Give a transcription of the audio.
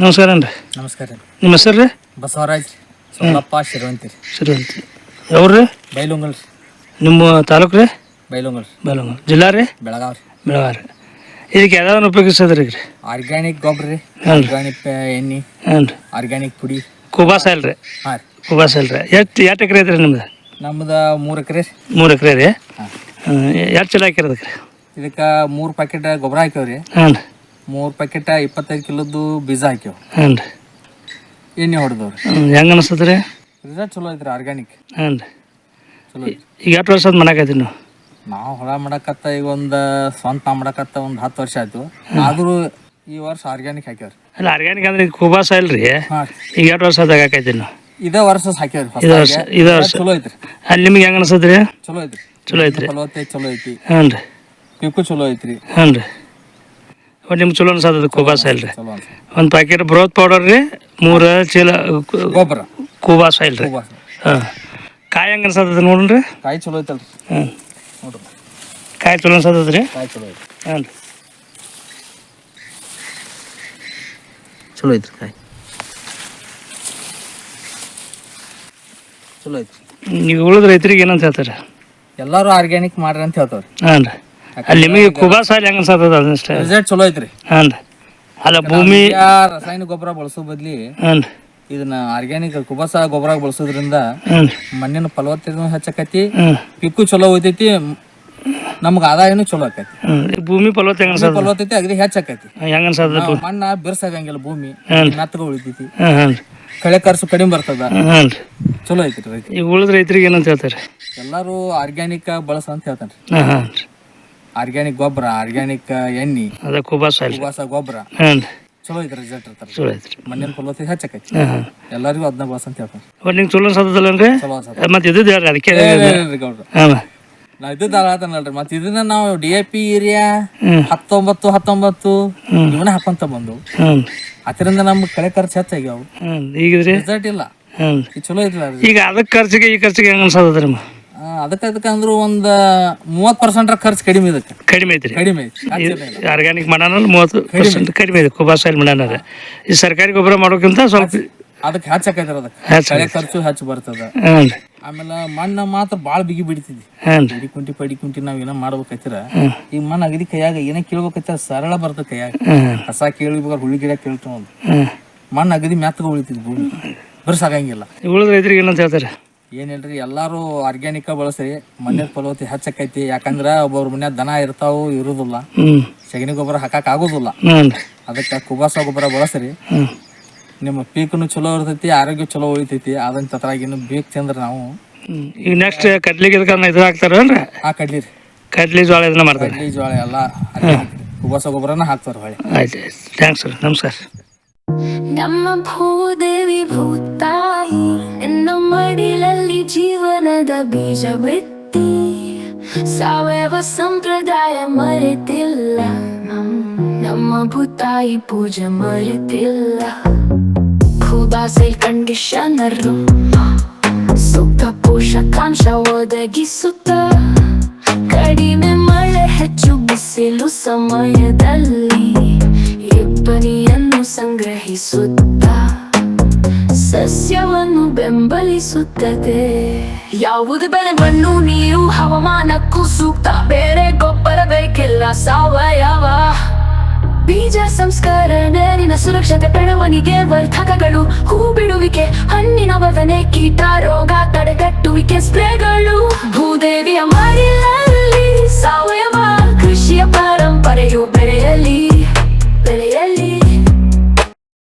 ನಮಸ್ಕಾರ ರೀ ನಮಸ್ಕಾರ ರೀ. ನಿಮ್ಮ ಹೆಸರು ರೀ? ಬಸವರಾಜ್ ಸೋಮಪ್ಪ ಶಿರವಂತಿ ರೀ. ಅಂತ ಯಾವ್ರು ರೀ? ಬೈಲುಂಗಲ್ ರೀ. ನಿಮ್ಮ ತಾಲೂಕು ರೀ? ಬೈಲುಂಗಲ್ ರೀ. ಬೆಳಗಾವಿ ಜಿಲ್ಲಾ ರೀ? ಬೆಳಗಾವ್ ರೀ. ಬೆಳಗಾವಿ ಇದಕ್ಕೆ ಯಾವ್ದಾದ್ರು ಉಪಯೋಗಿಸೋದ್ರಿ ರೀ ಆರ್ಗ್ಯಾನಿಕ್ ಗೊಬ್ಬರ ರೀ. ಹಾಂ ರೀ. ಆರ್ಗ್ಯಾನಿಕ್ ಎಣ್ಣೆ. ಹಾಂ ರೀ. ಆರ್ಗ್ಯಾನಿಕ್ ಪುಡಿ. ಕುಬಾಸ ಇಲ್ರಿ ಹಾಂ ರೀ. ಕುಬಾಸ ಇಲ್ರಿ ಎಷ್ಟು ಎಷ್ಟು ಎಕರೆ ಐತ್ರಿ ನಿಮ್ದು? ನಮ್ದು ಮೂರು ಎಕರೆ ರೀ. ಮೂರು ಎಕರೆ ರೀ? ಹಾಂ. ಎಷ್ಟು ಚಲೋ ಹಾಕಿರೋದಕ್ಕೆ ರೀ ಇದಕ್ಕೆ ಮೂರು ಪ್ಯಾಕೆಟ್ ಗೊಬ್ಬರ ಹಾಕ್ಯಾವ್ರಿ. ಹಾಂ ರೀ. ಮೂರು ಪ್ಯಾಕೆಟ್ ಇಪ್ಪತ್ತೈದು ಕಿಲೋದು ಬೀಜ ಹಾಕ್ಯಾವ. ಹಾಂ ರೀ. ಎಣ್ಣೆ ಹೊಡೆದವ್ರಿ? ಹೆಂಗೆ ಅನಿಸ್ತದೆ ರೀ? ರಿಸಲ್ಟ್ ಚಲೋ ಐತ್ರಿ ಆರ್ಗ್ಯಾನಿಕ್ ರೀ. ಚಲೋ ಐತಿ ಈಗ ಎಷ್ಟು ವರ್ಷದ ಮಾಡಾಕೈತಿ ನೀವು? ನಾವು ಹೊಲ ಮಾಡಕತ್ತ ಈಗ ಒಂದು ಸ್ವಂತ ಮಾಡಕತ್ತ ಒಂದು ಹತ್ತು ವರ್ಷ ಆಯ್ತು. ಆದರೂ ಈ ವರ್ಷ ಆರ್ಗ್ಯಾನಿಕ್ ಹಾಕ್ಯಾವ್ರಿ. ಅಲ್ಲ ಆರ್ಗ್ಯಾನಿಕ್ ಅಂದ್ರೆ ಈಗ ಕುಬಾಸ ಇಲ್ರಿ? ಹಾಂ. ಈಗ ಎಷ್ಟು ವರ್ಷದಾಗ ಹಾಕೈತಿ ನೀವು? ಇದೇ ವರ್ಷ ಹಾಕ್ಯಾವ್ರಿ ಇದೇ ವರ್ಷ ಹೊಸ್ದಾಗಿ. ಇದೇ ವರ್ಷ. ಚಲೋ ಐತ್ರಿ. ಅಲ್ಲಿ ನಿಮ್ಗೆ ಹೆಂಗೆ ಅನಿಸ್ತದೆ ರೀ? ಚಲೋ ಐತ್ರಿ. ಚಲೋ ಐತ್ರಿ. ಫಲವತ್ತತೆ ಚಲೋ ಐತಿ. ಹ್ಞೂ ರೀ. ಪಿಕ್ಕು ಚಲೋ ಐತ್ರಿ. ಹ್ಞೂ ರೀ. ಒಟ್ಟು ನಿಮ್ಗೆ ಚಲೋ ಅನ್ಸದ ಕುಬಾಸ ಇಲ್ರಿ ರೀ ಒಂದು ಪ್ಯಾಕೆಟ್ ಬ್ರೋತ್ ಪೌಡರ್ ರೀ ಮೂರು ಚೀಲ ಗೊಬ್ಬರ. ಕುಬಾಸ ಇಲ್ರಿ. ಹಾಂ. ಕಾಯಿ ಹೆಂಗೆ ಅನ್ಸದ ನೋಡ್ರಿ? ಕಾಯಿ ಚಲೋ ಐತಲ್ರಿ. ಹಾಂ. ಕಾಯಿ ಚಲೋ ಅನ್ಸದ ರೀ ಕಾಯಿ ಚಲೋ ಐತಿ ಹಾಂ. ಚಲೋ ಐತ್ರಿ ಕಾಯಿ. ಚಲೋ ಐತ್ರಿ. ನೀವು ಉಳಿದ ರೈತರಿಗೆ ಏನಂತ ಹೇಳ್ತಾರೆ? ಎಲ್ಲರೂ ಆರ್ಗ್ಯಾನಿಕ್ ಮಾಡ್ರಿ ಅಂತ ಹೇಳ್ತಾವ್ರಿ. ಹಾಂ ರೀ. ಅಲ್ಲಿ ನಿಮಗೆ ಕುಬಾ ಸಾಲ ಹೆಂಗ ಅನ್ಸತ್ತದ ಅದಷ್ಟೇ ರಿಸಲ್ಟ್ ಚಲೋ ಐತ್ರಿ. ಹಾಂ ಅಲ್ಲ ಭೂಮಿ ರಾಸಾಯನಿಕ ಗೊಬ್ಬರ ಬಳಸೋ ಬದ್ಲಿ ಹಾಂ ಇದನ್ನ ಆರ್ಗ್ಯಾನಿಕ್ ಕುಬಸ ಗೊಬ್ಬರ ಬಳಸೋದ್ರಿಂದ ಮಣ್ಣಿನ ಫಲವತ್ತತೆ ಹೆಚ್ಚಕತಿ ಪಿಕ್ಕು ಚಲೋ ಹೋಯ್ತೈತಿ ನಮ್ಗ ಆದಾಯನು ಚಲೋ ಆಕೈತಿ. ಭೂಮಿ ಫಲವತ್ತೆ ಫಲವತ್ತತೆ ಅಗದಿ ಹೆಚ್ಚಾಕೈತಿ. ಹೆಂಗೆ ಮಣ್ಣ ಬಿರ್ಸಾಗಂಗಿಲ್ಲ ಭೂಮಿ ಮೆತ್ತಗ ಉಳಿತೈತಿ. ಕಳೆ ಖರ್ಚು ಕಡಿಮೆ ಬರ್ತದ. ಚಲೋ ಐತಿ ರೈತ ಈಗ ಉಳಿದ ರೈತರಿಗೆ ಏನಂತ ಹೇಳ್ತಾರೆ? ಎಲ್ಲಾರು ಆರ್ಗ್ಯಾನಿಕ್ ಬಳಸ ಅಂತ ಹೇಳ್ತಾನೆ ಹಾಂ ಹಾಂ ರೀ. ಆರ್ಗ್ಯಾನಿಕ್ ಗೊಬ್ಬರ ಆರ್ಗ್ಯಾನಿಕ್ ಎಣ್ಣಿ ಅದ ಕುಬಾಸ ಉಪವಾಸ ಗೊಬ್ಬರ. ಚಲೋ ಐತಿ ರಿಸಲ್ಟ್ ಇರ್ತಾರ ಚಲೋ ಐತ್ರಿ. ಮಣ್ಣಿನ ಫಲವತ್ತತೆ ಹೆಚ್ಚಾಕೈತಿ. ಎಲ್ಲರಿಗೂ ಅದನ್ನ ಬಳಸ ಅಂತ ಹೇಳ್ತಾರೆ. ಒಟ್ಟು ನಿಂಗೆ ಚಲೋ ಅನ್ಸತ್ತದಲ್ಲನ್ರಿ ಚಲೋ ಅನ್ಸತ್ತ ಮತ್ತೆ ಇದ್ದು ಹೇಳ್ರಿ ಅದಕ್ಕೆ. ಗೌಡ್ರ. ಹಾಂ ನಾ ಇದ್ದದ ಹೇಳ್ತಾನಲ್ರಿ ಮತ್ತೆ ಇದನ್ನ ನಾವು ಡಿ ಎ ಪಿ ಏರಿಯಾ ಹತ್ತೊಂಬತ್ತು ಹತ್ತೊಂಬತ್ತು ಇವನ್ನ ಹಾಕೊಂತ ಬಂದು ಅದರಿಂದ ನಮ್ಗೆ ಕಳೆ ಖರ್ಚು ಹೆಚ್ಚಾಗ್ಯಾವ. ಈಗ ರಿಸಲ್ಟ್ ಇಲ್ಲ. ಇದು ಚಲೋ ಐತಿಲ್ಲ ಈಗ ಅದಕ್ಕೆ ಖರ್ಚಿಗೆ ಈ ಖರ್ಚಿಗೆ ಹೆಂಗೆ ಅನ್ಸತ್ತದ್ರಿ ಅದಕ್ಕೆ ಅದಕ್ಕೆ ಅಂದ್ರು ಒಂದ್ ಮೂವತ್ ಪರ್ಸೆಂಟ್ ಖರ್ಚು ಕಡಿಮೆ ಇದಕ್ಕೆ. ಕಡಿಮೆ ಐತ್ರಿ. ಕಡಿಮೆ. ಆರ್ಗ್ಯಾನಿಕ್ ಮಣ್ಣಲ್ಲಿ ಮೂವತ್ತು ಪರ್ಸೆಂಟ್ ಕಡಿಮೆ ಇದೆ ಕುಬಾಸ ಇಲ್ಲಿ ಮಾಡೋಣ ಈ ಸರ್ಕಾರಿ ಗೊಬ್ಬರ ಮಾಡೋಕ್ಕಿಂತ ಸ್ವಲ್ಪ ಅದಕ್ಕೆ ಹೆಚ್ಚಾಕೈತರ ಅದಕ್ಕೆ. ಕಳೆ ಖರ್ಚು ಹೆಚ್ಚು ಬರ್ತದ. ಆಮೇಲೆ ಮಣ್ಣ ಮಾತ್ರ ಭಾಳ ಬಿಗಿ ಬಿಡ್ತಿದ್ವಿ ಪಡಿ ಕುಂಟಿ ಪಡಿ ಕುಂಟಿ ನಾವ್ ಏನೋ ಮಾಡ್ಬೇಕೈತಿರ. ಈಗ ಮಣ್ಣು ಅಗದಿ ಕೈಯಾಗ ಏನ ಕೇಳ್ಬೇಕೈತಿರ ಸರಳ ಬರ್ತದ ಕೈಯಾಗ. ಕಸ ಕೇಳಿಬೇಕಾದ್ರೆ ಹುಳಿ ಗಿಡ ಕೇಳ್ತಾವ ಮಣ್ಣು ಅಗದಿ ಮ್ಯಾತ್ಗ ಉಳಿತಿದ್ವಿ ಭೂಮಿ. ಉಳಿದ್ರೆ ಉಳಿದ ರೈತರಿಗೆ ಏನಂತ ಹೇಳ್ತಾರೆ? ಏನ್ ಎಲ್ಲರೂ ಆರ್ಗ್ಯಾನಿಕ್ ಬಳಸ್ರಿ. ಮಣ್ಣಿನ ಫಲವತ್ತೆ ಹೆಚ್ಚಕೈತಿ. ಯಾಕಂದ್ರ ಒಬ್ಬೊಬ್ರ ಮನ್ಯಾಗ ದನ ಇರ್ತಾವು ಇರುದಿಲ್ಲ. ಸಗಣಿ ಗೊಬ್ಬರ ಹಾಕಕ್ ಆಗುದಿಲ್ಲ. ಅದಕ್ಕೆ ಕುಬಾಸ ಗೊಬ್ಬರ ಬಳಸ್ರಿ. ನಿಮ್ಮ ಪೀಕ್ನು ಚಲೋ ಇರ್ತೈತಿ ಆರೋಗ್ಯ ಚಲೋ ಉಳಿತೈತಿ. ತತ್ರಾಗ ಇನ್ನು ಬೇಕು ತಿಂದ್ರ ನಾವು. ಈಗ ನೆಕ್ಸ್ಟ್ ಕಡ್ಲಿಗೆ ಇದಕ್ಕೆ ಇದು ಆ ಕಡ್ಲಿ ರೀ. ಕಡ್ಲಿ ಜೋಳ ಇದನ್ನ ಮಾಡ್ತಾರೆ. ಕಡ್ಲಿ ಜೋಳ ಎಲ್ಲ. ಕುಬಾಸ ಗೊಬ್ಬರನ ಹಾಕ್ತಾರ ಹೊಳೆ ಆಯ್ತು ಥ್ಯಾಂಕ್ಸ್ ಸರ್ ನಮಸ್ಕಾರ. ನಮ್ಮ ಭೂದೇವಿ ಭೂತಾಯಿ ಬೀಜ ಬಿತ್ತಿ ಸಾವಯವ ಸಂಪ್ರದಾಯ ಮರೆತಿಲ್ಲ. ನಮ್ಮ ಭೂತಾಯಿ ಪೂಜೆ ಮರೆತಿಲ್ಲ. ಭೂಬಾಸೈ ಕಂಡೀಷನರ್ ಸೂಕ್ತ ಪೋಷಕಾಂಶ ಒದಗಿಸುತ್ತ, ಕಡಿಮೆ ಮಳೆ ಹೆಚ್ಚು ಬಿಸಿಲು ಸಮಯದಲ್ಲಿ ಇಬ್ಬನಿಯನ್ನು ಸಂಗ್ರಹಿಸುತ್ತ. ಬೆಂಬಲಿಸುತ್ತದೆ. ಯಾವುದು ಬೆಳೆ ಮಣ್ಣು ನೀರು ಹವಾಮಾನಕ್ಕೂ ಸೂಕ್ತ ಬೇರೆ ಗೊಬ್ಬರ ಬೇಕೆಲ್ಲ ಸಾವಯವ. ಬೀಜ ಸಂಸ್ಕರಣೆ ಸುರಕ್ಷತೆ, ಬೆಳವಣಿಗೆ, ವರ್ಧಕಗಳು, ಹೂ ಬಿಡುವಿಕೆ, ಹಣ್ಣಿನ ವದನೆ, ಕೀಟ ರೋಗ, ತಡೆಗಟ್ಟುವಿಕೆ, ಸ್ಪ್ರೇಗಳು